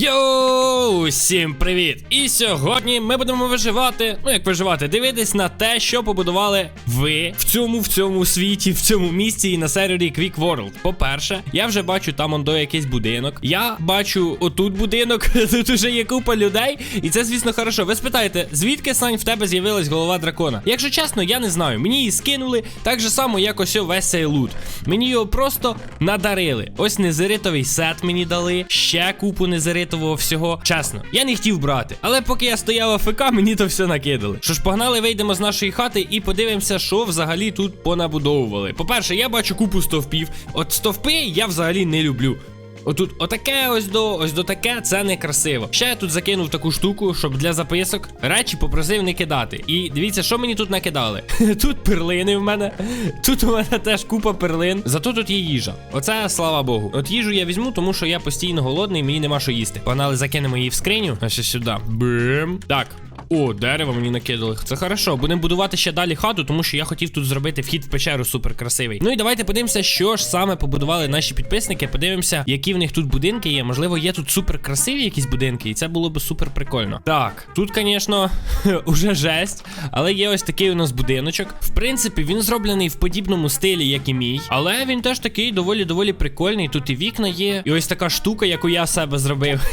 Йоу, всім привіт! І сьогодні ми будемо виживати. Ну як виживати, дивитись на те, що побудували ви в цьому в цьому світі, в цьому місці і на сервері Quick World. По-перше, я вже бачу там ондо якийсь будинок. Я бачу отут будинок, тут уже є купа людей, і це, звісно, хорошо. Ви спитаєте, звідки Сань в тебе з'явилась голова дракона? Якщо чесно, я не знаю. Мені її скинули так же само, як ось весь цей лут. Мені його просто надарили. Ось незеритовий сет мені дали, ще купу незеритового всього. Чесно, я не хотів брати. Але поки я стояв АФК, мені то все накидали. Що ж, погнали, вийдемо з нашої хати і подивимося, що взагалі тут понабудовували. По-перше, я бачу купу стовпів. От стовпи я взагалі не люблю. Отут, отаке ось до ось до таке, це не красиво. Ще я тут закинув таку штуку, щоб для записок речі попросив не кидати. І дивіться, що мені тут накидали. Тут перлини в мене. Тут у мене теж купа перлин. Зато тут є їжа. Оце слава Богу. От їжу я візьму, тому що я постійно голодний, мені нема що їсти. Погнали, закинемо її в скриню. Ось сюди. Бим. Так. О, дерево мені накидали. Це хорошо. Будемо будувати ще далі хату, тому що я хотів тут зробити вхід в печеру супер красивий. Ну і давайте подивимося, що ж саме побудували наші підписники. Подивимося, які в них тут будинки є. Можливо, є тут супер красиві якісь будинки, і це було б супер прикольно. Так, тут, звісно, уже жесть, але є ось такий у нас будиночок. В принципі, він зроблений в подібному стилі, як і мій. Але він теж такий доволі доволі прикольний. Тут і вікна є, і ось така штука, яку я себе зробив.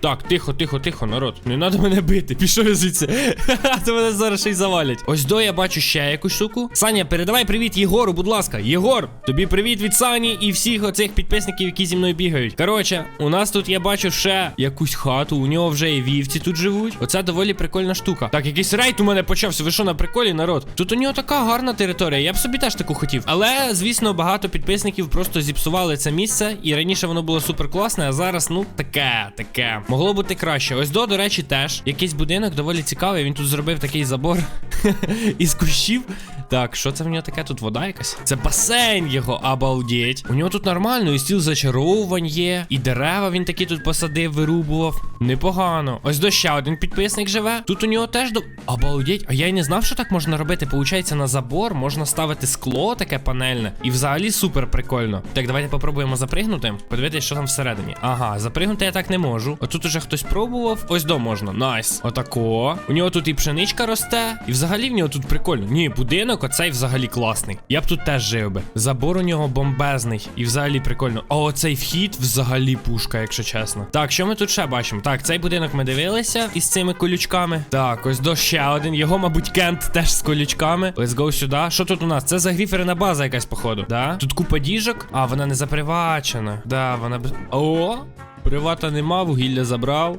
Так, тихо, тихо, тихо, народ. Не треба мене бити. Пішов я звідси. То мене зараз ще й завалять. Ось до я бачу ще якусь штуку. Саня, передавай привіт Єгору, будь ласка. Єгор, тобі привіт від Сані і всіх оцих підписників, які зі мною бігають. Коротше, у нас тут я бачу ще якусь хату. У нього вже і вівці тут живуть. Оце доволі прикольна штука. Так, якийсь рейд у мене почався. Ви що на приколі, народ? Тут у нього така гарна територія. Я б собі теж таку хотів. Але, звісно, багато підписників просто зіпсували це місце. І раніше воно було супер класне, а зараз, ну, таке, таке. Могло бути краще. Ось до, до речі, теж. Якийсь будинок доволі цікавий. Він тут зробив такий забор із кущів. Так, що це в нього таке? Тут вода якась? Це басейн його, обалдеть. У нього тут нормально, і стіл зачаровувань є, і дерева він такі тут посадив, вирубував. Непогано. Ось до ще один підписник живе. Тут у нього теж до. Обалдеть, а я й не знав, що так можна робити. Получається, на забор можна ставити скло таке панельне. І взагалі супер прикольно. Так, давайте попробуємо запригнути. Подивитись, що там всередині. Ага, запригнути я так не можу. Отут уже хтось пробував. Ось до можна. Найс. Отако. У нього тут і пшеничка росте. І взагалі в нього тут прикольно. Ні, будинок оцей взагалі класний. Я б тут теж жив би. Забор у нього бомбезний. І взагалі прикольно. А оцей вхід взагалі пушка, якщо чесно. Так, що ми тут ще бачимо? Так, цей будинок ми дивилися із цими колючками. Так, ось до ще один. Його, мабуть, кент теж з колючками. Let's go сюди. Що тут у нас? Це загріферена база якась, походу. Да? Тут купа діжок. А, вона не запривачена. Да, вона. О! Привата нема, вугілля забрав.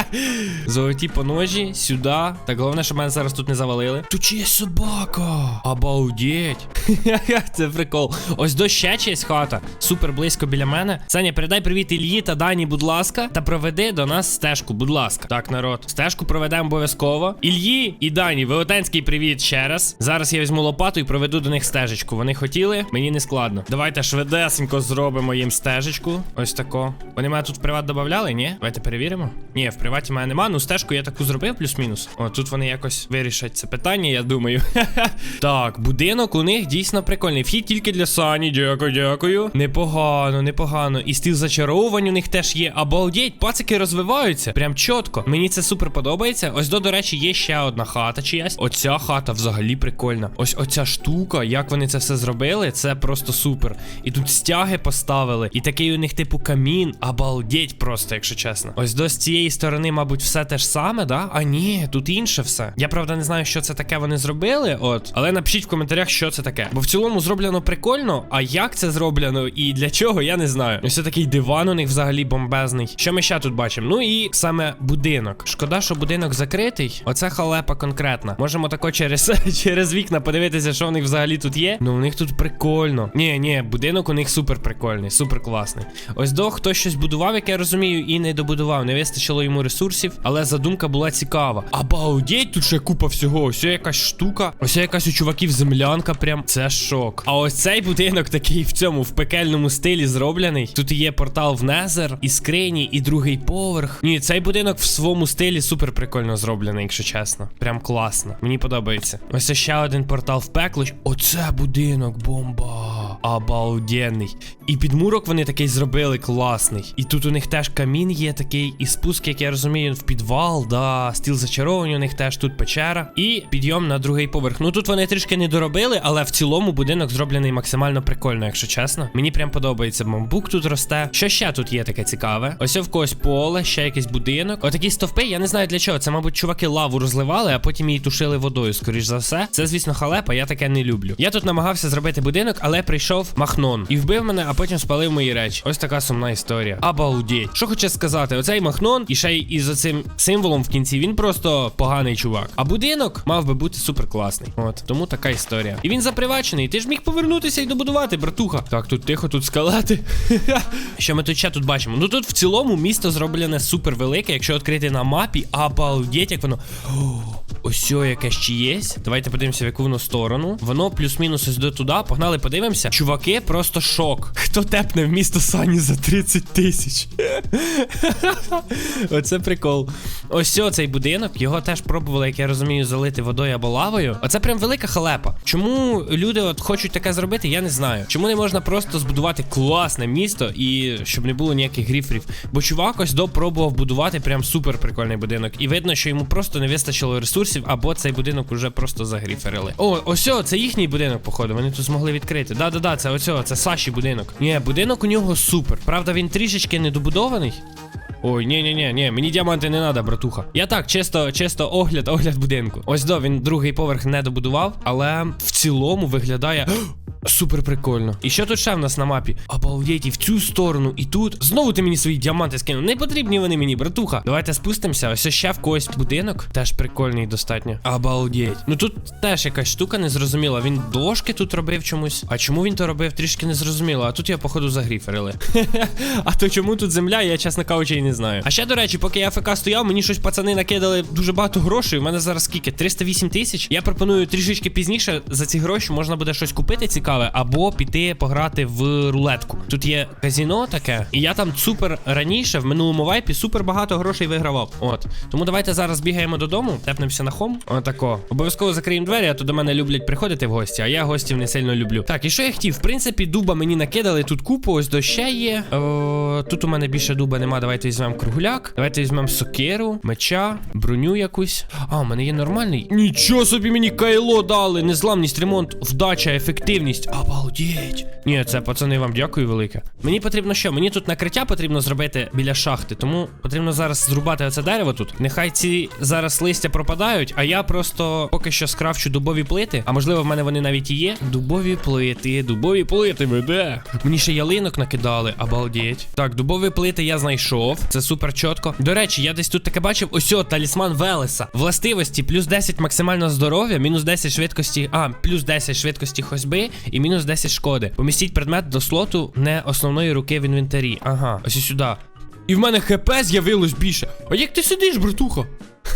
Золоті поножі, сюди. Так, головне, щоб мене зараз тут не завалили. Тут є собака. Обалдеть. Це прикол. Ось до ще чиясь хата. Супер близько біля мене. Саня, передай привіт Ільї та Дані, будь ласка. Та проведи до нас стежку, будь ласка. Так, народ. Стежку проведемо обов'язково. Ільї і Дані, велетенський привіт ще раз. Зараз я візьму лопату і проведу до них стежечку. Вони хотіли, мені не складно. Давайте швидесенько зробимо їм стежечку. Ось тако. Вони мене тут в приват додавали, ні? Давайте перевіримо. Ні, в приваті мене нема. Ну, стежку я таку зробив, плюс-мінус. О, тут вони якось вирішать це питання, я думаю. так, будинок у них дійсно прикольний. Вхід тільки для Сані. Дякую, дякую. Непогано, непогано. І стіл зачаровувань у них теж є. Обалдеть, пацики розвиваються. Прям чітко. Мені це супер подобається. Ось до, до речі, є ще одна хата чиясь. Оця хата взагалі прикольна. Ось оця штука, як вони це все зробили, це просто супер. І тут стяги поставили. І такий у них, типу, камін. Обалдеть просто, якщо чесно. Ось до з цієї сторони, мабуть, все те ж саме, да? А ні, тут інше все. Я правда не знаю, що це таке вони зробили. От, але напишіть в коментарях, що це таке. Бо в цілому зроблено прикольно. А як це зроблено і для чого, я не знаю. Ось такий диван у них взагалі бомбезний. Що ми ще тут бачимо? Ну і саме будинок. Шкода, що будинок закритий. Оце халепа конкретна. Можемо тако через через вікна подивитися, що в них взагалі тут є. Ну, у них тут прикольно. Ні, ні, будинок у них супер прикольний, супер класний. Ось до хтось щось будував, як я розумію, і не добудував. Не вистачило йому ресурсів, але задумка була цікава. Обалдеть, тут ще купа всього. Ось якась штука. Ось якась у чуваків землянка. Прям це шок. А ось цей будинок такий в цьому в пекельному стилі зроблений. Тут є портал в Незер, і скрині, і другий поверх. Ні, цей будинок в своєму стилі супер прикольно зроблений, якщо чесно. Прям класно. Мені подобається. Ось ще один портал в пекло. Оце будинок, бомба. Обалденний. І підмурок вони такий зробили класний. І тут у них теж камін є такий, і спуск, як я розумію, в підвал, да, стіл зачарований, у них теж тут печера. І підйом на другий поверх. Ну тут вони трішки не доробили, але в цілому будинок зроблений максимально прикольно, якщо чесно. Мені прям подобається. Бамбук тут росте. Що ще тут є таке цікаве? Ось в когось поле, ще якийсь будинок. Отакі стовпи, я не знаю для чого. Це, мабуть, чуваки лаву розливали, а потім її тушили водою, скоріш за все. Це, звісно, халепа, я таке не люблю. Я тут намагався зробити будинок, але прийшов Махнон і вбив мене, а потім спалив мої речі. Ось така сумна історія. Обалдеть. Що хоче сказати, оцей Махнон і ще й із оцим символом в кінці, він просто поганий чувак. А будинок мав би бути супер класний. От тому така історія. І він запривачений. Ти ж міг повернутися і добудувати, братуха. Так, тут тихо, тут скалати. Що ми тут ще тут бачимо? Ну тут в цілому місто зроблене супер велике. Якщо відкрити на мапі, обалдеть, як воно. Ось яке ще є. Давайте подивимося, в яку воно сторону. Воно плюс-мінус до туди. Погнали, подивимося. Чуваки, просто шок. Хто тепне в місто Сані за 30 тисяч? Оце прикол. Ось цей будинок. Його теж пробували, як я розумію, залити водою або лавою. Оце прям велика халепа. Чому люди от хочуть таке зробити, я не знаю. Чому не можна просто збудувати класне місто і щоб не було ніяких гріфрів? Бо чувак ось допробував будувати прям супер прикольний будинок. І видно, що йому просто не вистачило ресурсів, або цей будинок уже просто загріферили. О, ось це їхній будинок, походу. Вони тут змогли відкрити. Да-да-да, це оцього, це Саші будинок. Ні, будинок у нього супер. Правда, він трішечки недобудований. Ой, ні, ні, ні, ні, мені діаманти не треба, братуха. Я так, чисто, чисто огляд, огляд будинку. Ось до, він другий поверх не добудував, але в цілому виглядає. Супер прикольно. І що тут ще в нас на мапі? Обалдеть, і в цю сторону, і тут. Знову ти мені свої діаманти скинув. Не потрібні вони мені, братуха. Давайте спустимося. Ось ще в когось будинок. Теж прикольний достатньо. Обалдеть. Ну тут теж якась штука незрозуміла. Він дошки тут робив чомусь. А чому він то робив, трішки незрозуміло. А тут я, походу, загріферили. А то чому тут земля, я чесно кажучи, не знаю. А ще, до речі, поки я ФК стояв, мені щось пацани накидали дуже багато грошей. У мене зараз скільки? 308 тисяч. Я пропоную трішечки пізніше за ці гроші можна буде щось купити цікаве, або піти пограти в рулетку. Тут є казіно таке, і я там супер раніше в минулому вайпі супер багато грошей вигравав. От. Тому давайте зараз бігаємо додому, тепнемося на хом. Отако. Обов'язково закриємо двері, а то до мене люблять приходити в гості, а я гостів не сильно люблю. Так, і що я хотів? В принципі, дуба мені накидали тут купу, ось до ще є. О, тут у мене більше дуба нема. Давайте візьмемо кругляк. Давайте візьмемо сокиру, меча, броню якусь. А, у мене є нормальний. Нічого собі мені кайло дали. Незламність, ремонт, вдача, ефективність. Обалдеть. Ні, це пацани, вам дякую велике. Мені потрібно що? Мені тут накриття потрібно зробити біля шахти, тому потрібно зараз зрубати оце дерево тут. Нехай ці зараз листя пропадають, а я просто поки що скрафчу дубові плити. А можливо, в мене вони навіть і є. Дубові плити, дубові плити, ви де? Мені ще ялинок накидали, обалдеть. Так, дубові плити я знайшов. Це супер чітко. До речі, я десь тут таке бачив. Ось талісман Велеса. Властивості плюс 10 максимального здоров'я, мінус 10 швидкості. А, плюс 10 швидкості ходьби і мінус 10 шкоди. Помістіть предмет до слоту не основної руки в інвентарі. Ага, ось і сюди. І в мене ХП з'явилось більше. А як ти сидиш, братуха?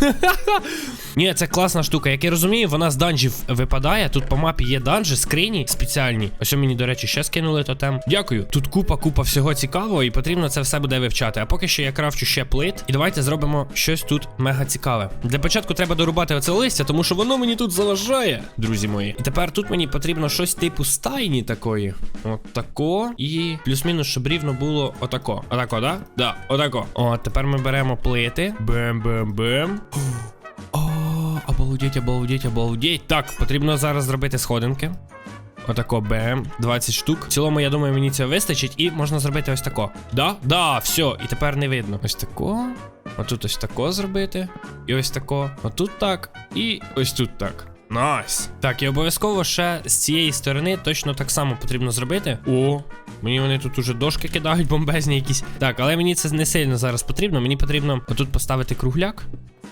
Ні, це класна штука. Як я розумію, вона з данжів випадає. Тут по мапі є данжі, скрині спеціальні. Ось мені, до речі, ще скинули тотем. Дякую. Тут купа, купа всього цікавого, і потрібно це все буде вивчати. А поки що я крафчу ще плит. І давайте зробимо щось тут мега цікаве. Для початку треба дорубати оце листя, тому що воно мені тут заважає, друзі мої. І тепер тут мені потрібно щось типу стайні такої. От. І плюс-мінус, щоб рівно було отако. Отако, да? Да, отако. О, тепер ми беремо плити. Бем-бем-бем. Обалдеть, обалдеть, обалдеть. Так, потрібно зараз зробити сходинки. Отако, бем, 20 штук. В цілому, я думаю, мені цього вистачить, і можна зробити ось тако. Да? Да, все, і тепер не видно. Ось тако. Отут ось тако зробити. І ось тако. Отут так. І ось тут так. Найс. Так, і обов'язково ще з цієї сторони точно так само потрібно зробити. О, мені вони тут уже дошки кидають бомбезні якісь. Так, але мені це не сильно зараз потрібно. Мені потрібно отут поставити кругляк.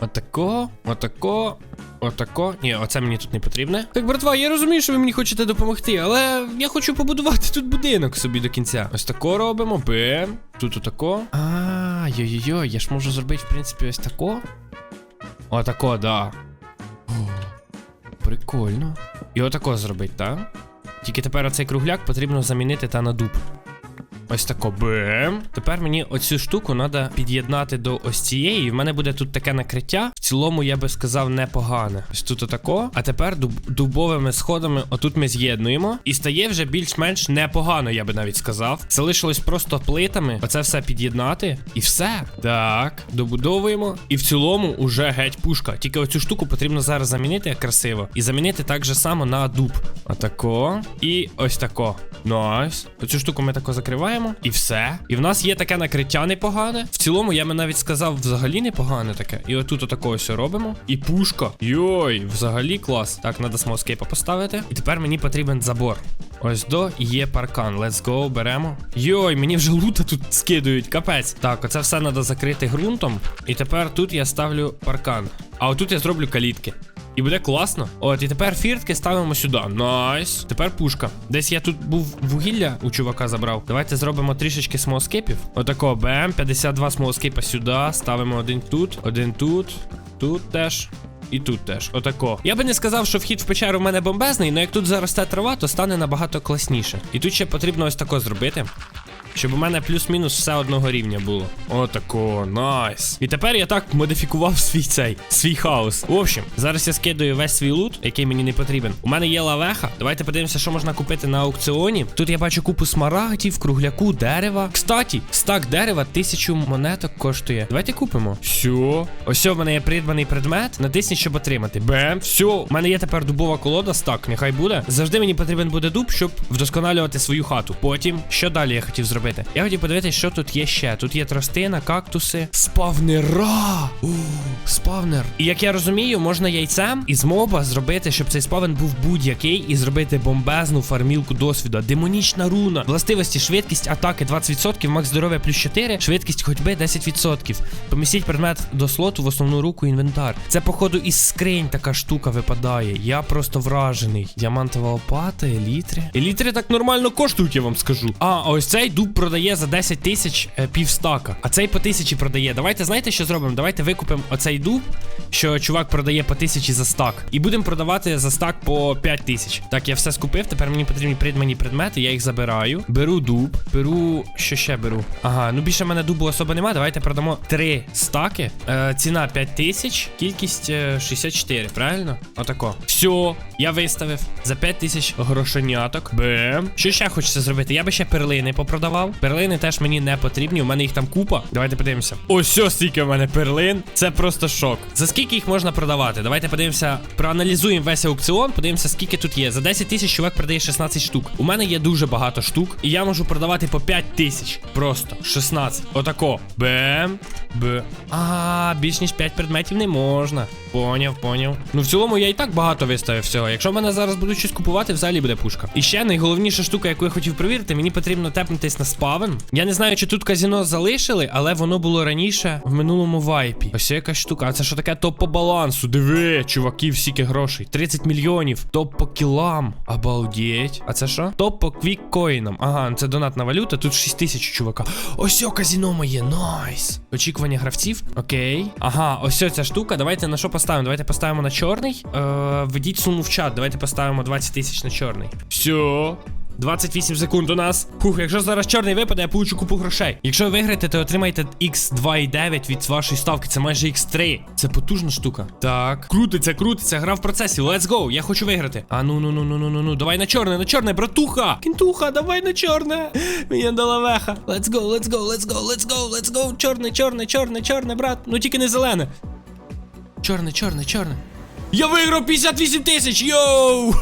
Отако, отако, отако. Ні, оце мені тут не потрібне. Так, братва, я розумію, що ви мені хочете допомогти, але я хочу побудувати тут будинок собі до кінця. Ось тако робимо. Бем. Тут отако. А, йо-йо-йо, я ж можу зробити, в принципі, ось тако. Отако, да. Прикольно. І отако зробити, так? Тільки тепер оцей кругляк потрібно замінити та на дуб. Ось тако бем. Тепер мені оцю штуку треба під'єднати до ось цієї. І в мене буде тут таке накриття. В цілому, я би сказав, непогане. Ось тут отако. А тепер дуб дубовими сходами отут ми з'єднуємо. І стає вже більш-менш непогано, я би навіть сказав. Залишилось просто плитами. Оце все під'єднати. І все. Так, добудовуємо. І в цілому уже геть пушка. Тільки оцю штуку потрібно зараз замінити красиво. І замінити так же само на дуб. Отако. І ось тако. Найс. Оцю штуку ми тако закриваємо. І все. І в нас є таке накриття непогане. В цілому, я би навіть сказав, взагалі непогане таке. І отут отако ось робимо. І пушка. Йой, взагалі клас. Так, треба смоскейпа поставити. І тепер мені потрібен забор. Ось до є паркан. Let's go, беремо. Йой, мені вже лута тут скидують, капець. Так, оце все треба закрити ґрунтом. І тепер тут я ставлю паркан. А отут я зроблю калітки. І буде класно. От, і тепер фіртки ставимо сюди. Найс. Тепер пушка. Десь я тут був вугілля у чувака забрав. Давайте зробимо трішечки смолскейпів. Отако, бем, 52 смолскейпа сюди. Ставимо один тут, один тут, тут теж. І тут теж, отако. Я би не сказав, що вхід в печеру в мене бомбезний, але як тут заросте трава, то стане набагато класніше. І тут ще потрібно ось тако зробити. Щоб у мене плюс-мінус все одного рівня було. Отако, найс. І тепер я так модифікував свій цей свій хаос. В общем, зараз я скидаю весь свій лут, який мені не потрібен. У мене є лавеха. Давайте подивимося, що можна купити на аукціоні. Тут я бачу купу смарагдів, кругляку, дерева. Кстати, стак дерева тисячу монеток коштує. Давайте купимо. Все. Ось в мене є придбаний предмет. Натисніть, щоб отримати. Бем. Все. У мене є тепер дубова колода, стак, нехай буде. Завжди мені потрібен буде дуб, щоб вдосконалювати свою хату. Потім, що далі я хотів зробити? Я хотів подивитися, що тут є ще. Тут є тростина, кактуси, спавнера. У, спавнер. І як я розумію, можна яйцем із моба зробити, щоб цей спавен був будь-який, і зробити бомбезну фармілку досвіду. Демонічна руна. Властивості, швидкість атаки 20%, макс здоров'я плюс 4, швидкість ходьби 10%. Помістіть предмет до слоту в основну руку інвентар. Це, походу, із скринь така штука випадає. Я просто вражений. Діамантова лопата, елітри. Елітри так нормально коштують, я вам скажу. А ось цей дуб продає за 10 тисяч е, півстака. А цей по тисячі продає. Давайте знаєте, що зробимо? Давайте викупимо оцей дуб, що чувак продає по тисячі за стак. І будемо продавати за стак по 5 тисяч. Так, я все скупив. Тепер мені потрібні придмані предмети, я їх забираю. Беру дуб, беру. Що ще беру? Ага, ну більше в мене дубу особо немає. Давайте продамо 3 стаки. Е, ціна 5 тисяч, кількість е, 64, правильно? Отако. Все, я виставив за 5 тисяч грошеняток. Бем. Що ще хочеться зробити? Я би ще перлини попродавав. Перлини теж мені не потрібні. У мене їх там купа. Давайте подивимося. Ось стільки в мене перлин. Це просто шок. За скільки їх можна продавати? Давайте подивимося, проаналізуємо весь аукціон, подивимося, скільки тут є. За 10 тисяч чувак продає 16 штук. У мене є дуже багато штук, і я можу продавати по 5 тисяч. Просто 16. Отако. Бем. Б. А, більш ніж 5 предметів не можна. Поняв, поняв. Ну в цілому я і так багато виставив всього. Якщо в мене зараз будуть щось купувати, взагалі буде пушка. І ще найголовніша штука, яку я хотів перевірити, мені потрібно тепнутись на спавен. Я не знаю, чи тут казіно залишили, але воно було раніше в минулому вайпі. Ось якась штука. А це що таке топ по балансу? Диви, чуваків, стільки грошей. 30 мільйонів. Топ по кілам. Обалдеть. А це що? Топ по квіккоїнам. Ага, це донатна валюта. Тут 6 тисяч чувака. Ось о, казіно моє. Найс. Очікування гравців. Окей. Ага, ось ця штука. Давайте на що поставимо? Давайте поставимо на чорний. Е, введіть суму в чат. Давайте поставимо 20 тисяч на чорний. Все. 28 секунд у нас. Хух, якщо зараз чорний випаде, я получу купу грошей. Якщо ви виграєте, то отримаєте X2,9 від вашої ставки. Це майже X3. Це потужна штука. Так. Крутиться, крутиться, гра в процесі. Let's go. Я хочу виграти. А ну ну ну ну ну ну ну. Давай на чорне, на чорне, братуха. Кінтуха, давай на чорне. Мені дала веха. Let's go, let's go, let's go, let's go, let's go. Чорне, чорне, чорне, чорне, брат. Ну тільки не зелене. Чорне, чорне, чорне. Я виграв 58 тисяч! Йоу!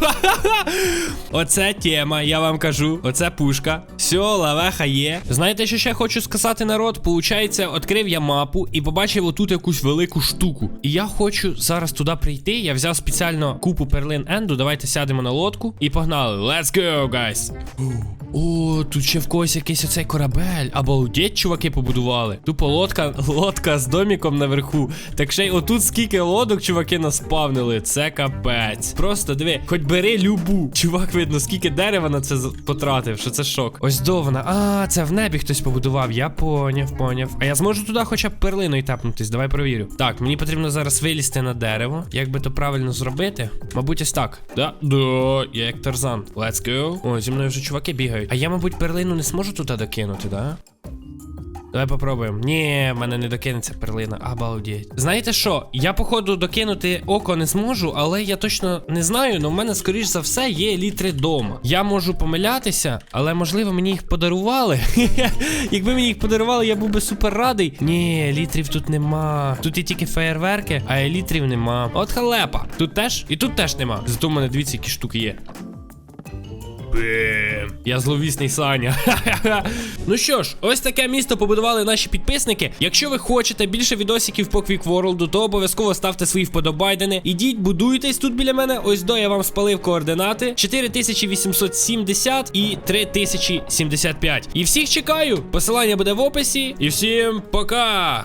Оце тема, я вам кажу. Оце пушка. Все, лавеха є. Знаєте, що ще хочу сказати, народ? Получається, відкрив я мапу і побачив отут якусь велику штуку. І я хочу зараз туди прийти. Я взяв спеціально купу перлин Енду. Давайте сядемо на лодку і погнали. Let's go, guys! О, тут ще в когось якийсь оцей корабель. Обалдеть, чуваки побудували. Тупо лодка, лодка з доміком наверху. Так ще й отут скільки лодок, чуваки, наспавнили. Це капець. Просто диви, хоч бери любу. Чувак, видно, скільки дерева на це потратив, що це шок. Ось до вона. А, це в небі хтось побудував. Я поняв, поняв. А я зможу туди хоча б перлиною тапнутись. Давай провірю. Так, мені потрібно зараз вилізти на дерево. Як би то правильно зробити? Мабуть, ось так. Да, да, я як Тарзан. Let's go. О, зі мною вже чуваки бігають. Бігають. А я, мабуть, перлину не зможу туди докинути, да? Давай попробуємо. Ні, в мене не докинеться перлина. Обалдеть. Знаєте що? Я, походу, докинути око не зможу, але я точно не знаю, але в мене, скоріш за все, є літри дома. Я можу помилятися, але можливо мені їх подарували. Якби мені їх подарували, я був би супер радий. Ні, літрів тут нема. Тут є тільки феєрверки, а літрів нема. От халепа. Тут теж? І тут теж нема. Зато в мене дивіться, які штуки є. Бем. Я зловісний Саня. ну що ж, ось таке місто побудували наші підписники. Якщо ви хочете більше відосиків по Квікворлду, то обов'язково ставте свої вподобайдени. Ідіть, будуйтесь тут біля мене. Ось до я вам спалив координати: 4870 і 3075. І всіх чекаю. Посилання буде в описі. І всім пока!